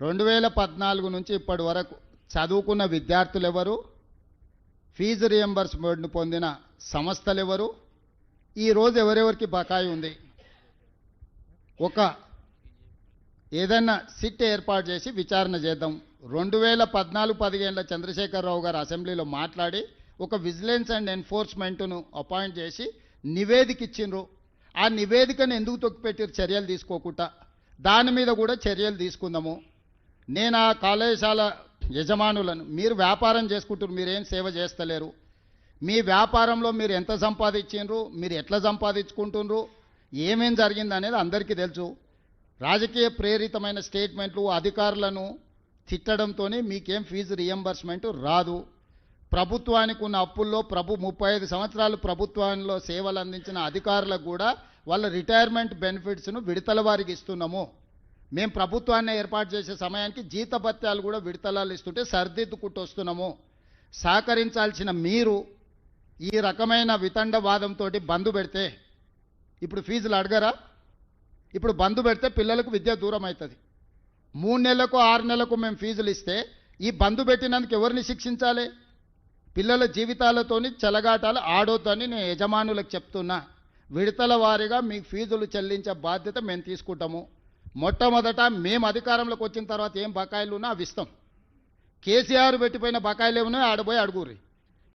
రెండు వేల పద్నాలుగు నుంచి ఇప్పటి వరకు చదువుకున్న విద్యార్థులు ఎవరు ఫీజు రియంబర్స్మెంట్ను పొందిన సంస్థలు ఎవరు ఈరోజు ఎవరెవరికి బకాయి ఉంది? ఒక ఏదైనా సిట్ ఏర్పాటు చేసి విచారణ చేద్దాం. రెండు వేల పద్నాలుగు పదిహేనుల చంద్రశేఖరరావు గారు అసెంబ్లీలో మాట్లాడి ఒక విజిలెన్స్ అండ్ ఎన్ఫోర్స్మెంట్ను అపాయింట్ చేసి నివేదిక ఇచ్చిండ్రు. ఆ నివేదికను ఎందుకు తొక్కిపెట్టారు చర్యలు తీసుకోకుండా. దాని మీద కూడా చర్యలు తీసుకుందాము. నేను ఆ కళాశాల యజమానులను? మీరు వ్యాపారం చేసుకుంటారు మీరేం సేవ చేస్తలేరు? మీ వ్యాపారంలో మీరు ఎంత సంపాదించిండ్రు? మీరు ఎట్లా సంపాదించుకుంటుండ్రు? ఏమేం జరిగింది అనేది అందరికీ తెలుసు. రాజకీయ ప్రేరితమైన స్టేట్మెంట్లు అధికారులను తిట్టడంతో మీకేం ఫీజు రియంబర్స్మెంట్ రాదు. ప్రభుత్వానికి ఉన్న అప్పుల్లో ప్రభు ముప్పై ఐదు సంవత్సరాలు ప్రభుత్వంలో సేవలు అందించిన అధికారులకు కూడా వాళ్ళ రిటైర్మెంట్ బెనిఫిట్స్ను విడతల వారికి ఇస్తున్నాము. మేము ప్రభుత్వాన్ని ఏర్పాటు చేసే సమయానికి జీతభత్యాలు కూడా విడతలాలు ఇస్తుంటే సర్దిద్దుకుంటూ వస్తున్నాము సహకరించాల్సిన మీరు ఈ రకమైన వితండవాదంతో బంధు పెడితే ఇప్పుడు ఫీజులు అడగరా? ఇప్పుడు బంధు పెడితే పిల్లలకు విద్య దూరం అవుతుంది మూడు నెలలకు ఆరు నెలలకు మేము ఫీజులు ఇస్తే ఈ బంధు పెట్టినందుకు ఎవరిని శిక్షించాలి? పిల్లల జీవితాలతోని చెలగాటాలు ఆడొద్దని నేను యజమానులకు చెప్తున్నా. విడతల వారీగా మీకు ఫీజులు చెల్లించే బాధ్యత మేము తీసుకుంటాము. మొట్టమొదట మేము అధికారంలోకి వచ్చిన తర్వాత ఏం బకాయిలు ఉన్నా అవి ఇస్తాం. కేసీఆర్ పెట్టిపోయిన బకాయిలు ఏమున్నాయో ఆడపోయి అడుగురి